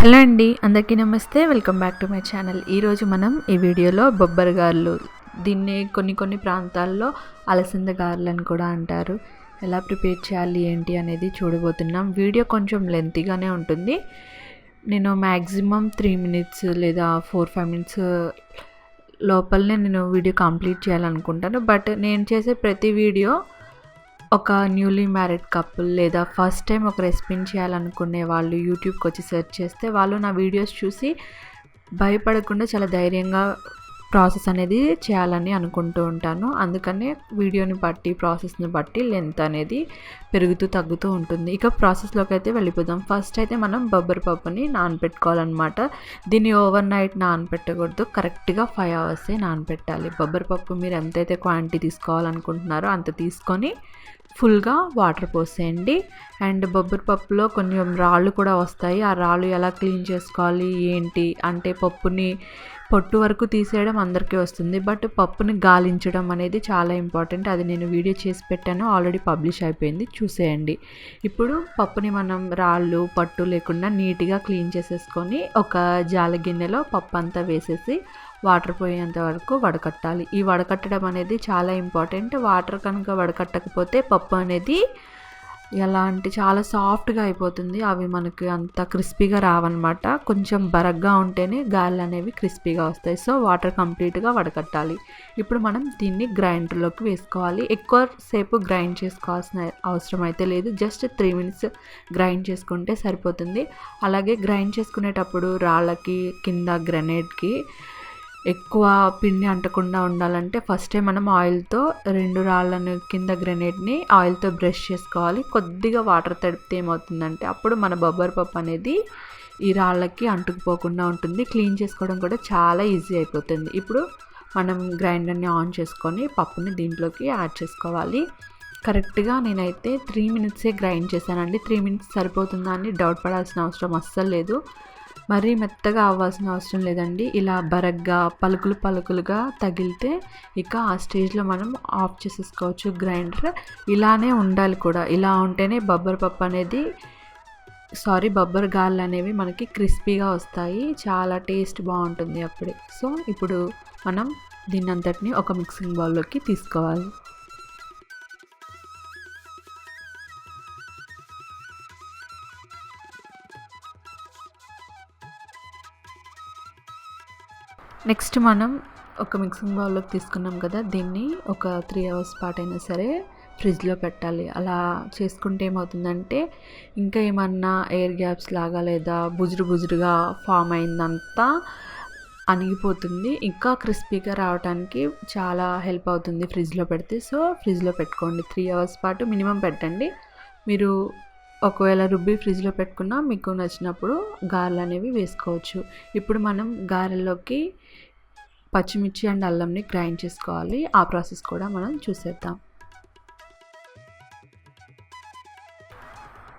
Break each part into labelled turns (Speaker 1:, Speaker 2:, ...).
Speaker 1: Hello అండి అందరికీ నమస్తే. Welcome back to my channel. ఈరోజు మనం ఈ వీడియోలో బొబ్బర్ గారులు దీన్ని కొన్ని కొన్ని ప్రాంతాల్లో అలసంద గారెలు అని కూడా అంటారు. ఎలా ప్రిపేర్ చేయాలి ఏంటి అనేది చూడబోతున్నాం. వీడియో కొంచెం లెంతీగానే ఉంటుంది. నేను మ్యాక్సిమం త్రీ మినిట్స్ లేదా ఫోర్ ఫైవ్ మినిట్స్ లోపలనే నేను వీడియో కంప్లీట్ చేయాలనుకుంటాను. బట్ నేను చేసే ప్రతి వీడియో ఒక న్యూలీ మ్యారీడ్ కపుల్ లేదా ఫస్ట్ టైం ఒక రెసిపీని చేయాలనుకునే వాళ్ళు యూట్యూబ్కి వచ్చి సెర్చ్ చేస్తే వాళ్ళు నా వీడియోస్ చూసి భయపడకుండా చాలా ధైర్యంగా ప్రాసెస్ అనేది చేయాలని అనుకుంటూ ఉంటాను. అందుకనే వీడియోని బట్టి ప్రాసెస్ని బట్టి లెంత్ అనేది పెరుగుతూ తగ్గుతూ ఉంటుంది. ఇక ప్రాసెస్లోకి అయితే వెళ్ళిపోదాం. ఫస్ట్ అయితే మనం బొబ్బరి పప్పుని నానబెట్టుకోవాలన్నమాట దీన్ని ఓవర్ నైట్ నానబెట్టకూడదు కరెక్ట్గా ఫైవ్ అవర్సే నానబెట్టాలి బొబ్బరి పప్పు మీరు ఎంతైతే క్వాంటిటీ తీసుకోవాలనుకుంటున్నారో అంత తీసుకొని ఫుల్గా వాటర్ పోసేయండి. అండ్ బొబ్బరి పప్పులో కొంచెం రాళ్ళు కూడా వస్తాయి. ఆ రాళ్ళు ఎలా క్లీన్ చేసుకోవాలి? ఏంటి? అంటే పప్పుని పొట్టు వరకు తీసేయడం అందరికీ వస్తుంది. బట్ పప్పుని గాలించడం అనేది చాలా ఇంపార్టెంట్. అది నేను వీడియో చేసి పెట్టాను. ఆల్రెడీ పబ్లిష్ అయిపోయింది. చూసేయండి. ఇప్పుడు పప్పుని మనం రాళ్ళు పట్టు లేకుండా నీట్గా క్లీన్ చేసేసుకొని ఒక జాల గిన్నెలో పప్పు అంతా వేసేసి వాటర్ పోయేంత వరకు వడకట్టాలి. ఈ వడకట్టడం అనేది చాలా ఇంపార్టెంట్. వాటర్ కనుక వడకట్టకపోతే పప్పు అనేది ఎలా అంటే చాలా సాఫ్ట్గా అయిపోతుంది. అవి మనకి అంత క్రిస్పీగా రావన్నమాట. కొంచెం బరగ్గా ఉంటేనే గాలి అనేవి క్రిస్పీగా వస్తాయి. సో వాటర్ కంప్లీట్గా వడకట్టాలి. ఇప్పుడు మనం దీన్ని గ్రైండర్లోకి వేసుకోవాలి. ఎక్కువ సేపు గ్రైండ్ చేసుకోవాల్సిన అవసరం అయితే లేదు. జస్ట్ త్రీ మినిట్స్ గ్రైండ్ చేసుకుంటే సరిపోతుంది. అలాగే గ్రైండ్ చేసుకునేటప్పుడు రాళ్ళకి కింద గ్రనేడ్కి ఎక్కువ పిండి అంటకుండా ఉండాలంటే ఫస్టే మనం ఆయిల్తో రెండు రాళ్ళను కింద గ్రెనేడ్ని ఆయిల్తో బ్రష్ చేసుకోవాలి. కొద్దిగా వాటర్ తడిపితే ఏమవుతుందంటే అప్పుడు మన బొబ్బరి పప్పు అనేది ఈ రాళ్ళకి అంటుకుపోకుండా ఉంటుంది. క్లీన్ చేసుకోవడం కూడా చాలా ఈజీ అయిపోతుంది. ఇప్పుడు మనం గ్రైండర్ని ఆన్ చేసుకొని పప్పుని దీంట్లోకి యాడ్ చేసుకోవాలి. కరెక్ట్గా నేనైతే త్రీ మినిట్సే గ్రైండ్ చేశానండి. త్రీ మినిట్స్ సరిపోతుందా అని డౌట్ పడాల్సిన అవసరం అస్సలు లేదు. మరీ మెత్తగా అవ్వాల్సిన అవసరం లేదండి. ఇలా బరగ్గా పలుకులు పలుకులుగా తగిలితే ఇక ఆ స్టేజ్లో మనం ఆఫ్ చేసేసుకోవచ్చు. గ్రైండర్ ఇలానే ఉండాలి కూడా. ఇలా ఉంటేనే బొబ్బరి పప్పు అనేది సారీ బొబ్బర్ గాళ్ళు అనేవి మనకి క్రిస్పీగా వస్తాయి. చాలా టేస్ట్ బాగుంటుంది అప్పుడే. సో ఇప్పుడు మనం దీన్ని అంతటిని ఒక మిక్సింగ్ బౌల్లోకి తీసుకోవాలి. నెక్స్ట్ మనం ఒక మిక్సింగ్ బౌల్లోకి తీసుకున్నాం కదా దీన్ని ఒక త్రీ అవర్స్ పాటు అయినా సరే ఫ్రిడ్జ్లో పెట్టాలి. అలా చేసుకుంటే ఏమవుతుందంటే ఇంకా ఏమన్నా ఎయిర్ గ్యాప్స్ లాగా లేదా బుజురు బుజురుగా ఫామ్ అయిందంతా అణిగిపోతుంది. ఇంకా క్రిస్పీగా రావడానికి చాలా హెల్ప్ అవుతుంది ఫ్రిడ్జ్లో పెడితే. సో ఫ్రిడ్జ్లో పెట్టుకోండి. త్రీ అవర్స్ పాటు మినిమం పెట్టండి. మీరు ఒకవేళ రుబ్బి ఫ్రిడ్జ్లో పెట్టుకున్నా మీకు నచ్చినప్పుడు గారెలు అనేవి వేసుకోవచ్చు. ఇప్పుడు మనం గారెల్లోకి పచ్చిమిర్చి అండ్ అల్లంని గ్రైండ్ చేసుకోవాలి. ఆ ప్రాసెస్ కూడా మనం చూసేద్దాం.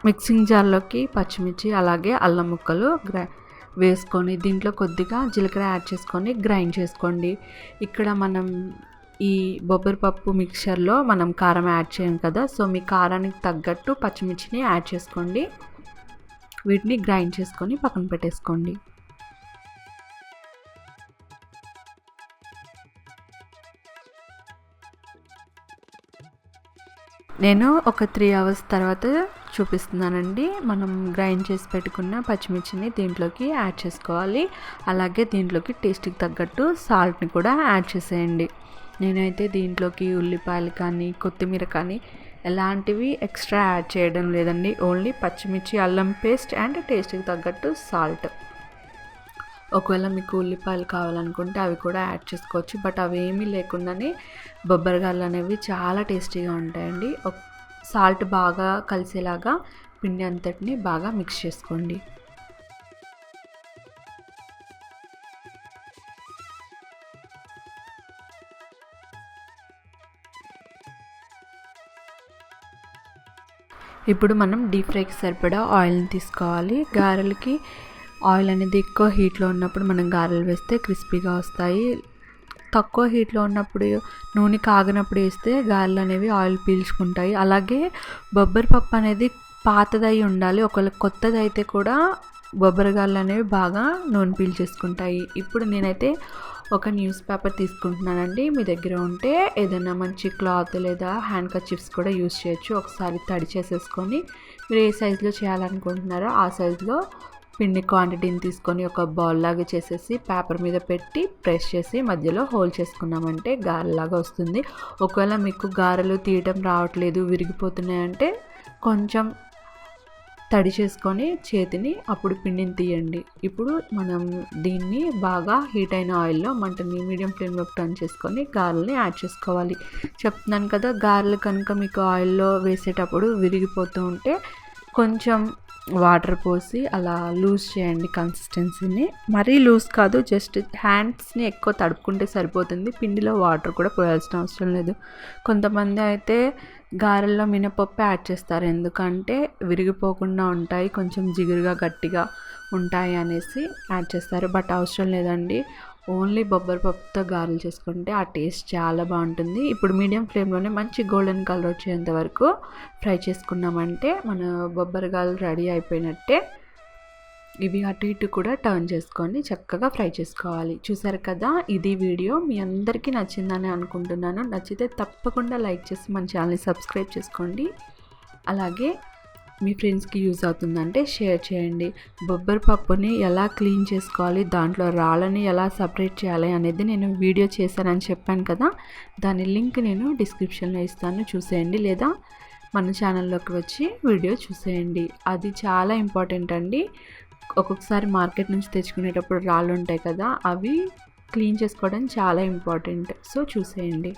Speaker 1: మిక్సింగ్ జార్లోకి పచ్చిమిర్చి అలాగే అల్లం ముక్కలు గ్రై వేసుకొని దీంట్లో కొద్దిగా జీలకర్ర యాడ్ చేసుకొని గ్రైండ్ చేసుకోండి. ఇక్కడ మనం ఈ బొబ్బరి పప్పు మిక్చర్లో మనం కారం యాడ్ చేయం కదా. సో మీ కారానికి తగ్గట్టు పచ్చిమిర్చిని యాడ్ చేసుకోండి. వీటిని గ్రైండ్ చేసుకొని పక్కన పెట్టేసుకోండి. నేను ఒక త్రీ అవర్స్ తర్వాత చూపిస్తున్నానండి. మనం గ్రైండ్ చేసి పెట్టుకున్న పచ్చిమిర్చిని దీంట్లోకి యాడ్ చేసుకోవాలి. అలాగే దీంట్లోకి టేస్ట్కి తగ్గట్టు సాల్ట్ని కూడా యాడ్ చేసేయండి. నేనైతే దీంట్లోకి ఉల్లిపాయలు కానీ కొత్తిమీర కానీ ఎలాంటివి ఎక్స్ట్రా యాడ్ చేయడం లేదండి. ఓన్లీ పచ్చిమిర్చి అల్లం పేస్ట్ అండ్ టేస్ట్కి తగ్గట్టు సాల్ట్. ఒకవేళ మీకు ఉల్లిపాయలు కావాలనుకుంటే అవి కూడా యాడ్ చేసుకోవచ్చు. బట్ అవి ఏమీ లేకుండానే బొబ్బరిగాళ్ళు అనేవి చాలా టేస్టీగా ఉంటాయండి. సాల్ట్ బాగా కలిసేలాగా పిండి అంతటిని బాగా మిక్స్ చేసుకోండి. ఇప్పుడు మనం డీప్ ఫ్రైకి సరిపడా ఆయిల్ని తీసుకోవాలి. గారెలకి ఆయిల్ అనేది ఎక్కువ హీట్లో ఉన్నప్పుడు మనం గారెలు వేస్తే క్రిస్పీగా వస్తాయి. తక్కువ హీట్లో ఉన్నప్పుడు నూనె కాగినప్పుడు వేస్తే గారెలు అనేవి ఆయిల్ పీల్చుకుంటాయి. అలాగే బొబ్బరి పప్పు అనేది పాతదై ఉండాలి. ఒకవేళ కొత్తది అయితే కూడా బొబ్బరగాళ్ళు అనేవి బాగా నూనె పీల్చేసుకుంటాయి. ఇప్పుడు నేనైతే ఒక న్యూస్ పేపర్ తీసుకుంటున్నానండి. మీ దగ్గర ఉంటే ఏదైనా మంచి క్లాత్ లేదా హ్యాండ్ కర్చిప్స్ కూడా యూస్ చేయొచ్చు. ఒకసారి తడి చేసేసుకొని మీరు ఏ సైజులో చేయాలనుకుంటున్నారో ఆ సైజులో పిండి క్వాంటిటీని తీసుకొని ఒక బౌల్ లాగా చేసేసి పేపర్ మీద పెట్టి ప్రెస్ చేసి మధ్యలో హోల్ చేసుకున్నామంటే గారెలాగా వస్తుంది. ఒకవేళ మీకు గారెలు తీయటం రావట్లేదు విరిగిపోతున్నాయంటే కొంచెం తడి చేసుకొని చేతిని అప్పుడు పిండిని తీయండి. ఇప్పుడు మనం దీన్ని బాగా హీట్ అయిన ఆయిల్లో మంటని మీడియం ఫ్లేమ్లో టర్న్ చేసుకొని గారెల్ని యాడ్ చేసుకోవాలి. చెప్తున్నాను కదా గారెలు కనుక మీకు ఆయిల్లో వేసేటప్పుడు విరిగిపోతూ ఉంటే కొంచెం వాటర్ పోసి అలా లూజ్ చేయండి కన్సిస్టెన్సీని మరీ లూజ్ కాదు జస్ట్ హ్యాండ్స్ని ఎక్కువ తడుపుకుంటే సరిపోతుంది. పిండిలో వాటర్ కూడా పోయాల్సిన అవసరం లేదు. కొంతమంది అయితే గారెల్లో మినపప్పు యాడ్ చేస్తారు. ఎందుకంటే విరిగిపోకుండా ఉంటాయి కొంచెం జిగురుగా గట్టిగా ఉంటాయి అనేసి యాడ్ చేస్తారు. బట్ అవసరం లేదండి. ఓన్లీ బొబ్బరి పప్పుతో గారెలు చేసుకుంటే ఆ టేస్ట్ చాలా బాగుంటుంది. ఇప్పుడు మీడియం ఫ్లేమ్లోనే మంచి గోల్డెన్ కలర్ వచ్చేంత వరకు ఫ్రై చేసుకున్నామంటే మన బొబ్బరి గారెలు రెడీ అయిపోయినట్టే ఇవి అటు ఇటు కూడా టర్న్ చేసుకొని చక్కగా ఫ్రై చేసుకోవాలి. చూసారు కదా ఇది వీడియో. మీ అందరికీ నచ్చిందని అనుకుంటున్నాను. నచ్చితే తప్పకుండా లైక్ చేసి మన ఛానల్ని సబ్స్క్రైబ్ చేసుకోండి. అలాగే మీ ఫ్రెండ్స్కి యూజ్ అవుతుందంటే షేర్ చేయండి. బొబ్బరి పప్పుని ఎలా క్లీన్ చేసుకోవాలి? దాంట్లో రాళ్ళని ఎలా సపరేట్ చేయాలి అనేది నేను వీడియో చేశానని చెప్పాను కదా? దాని లింక్ నేను డిస్క్రిప్షన్లో ఇస్తాను. చూసేయండి. లేదా మన ఛానల్లోకి వచ్చి వీడియో చూసేయండి. అది చాలా ఇంపార్టెంట్ అండి. ఒక్కొక్కసారి మార్కెట్ నుంచి తెచ్చుకునేటప్పుడు రాళ్ళు ఉంటాయి కదా? అవి క్లీన్ చేసుకోవడం చాలా ఇంపార్టెంట్. సో చూసేయండి.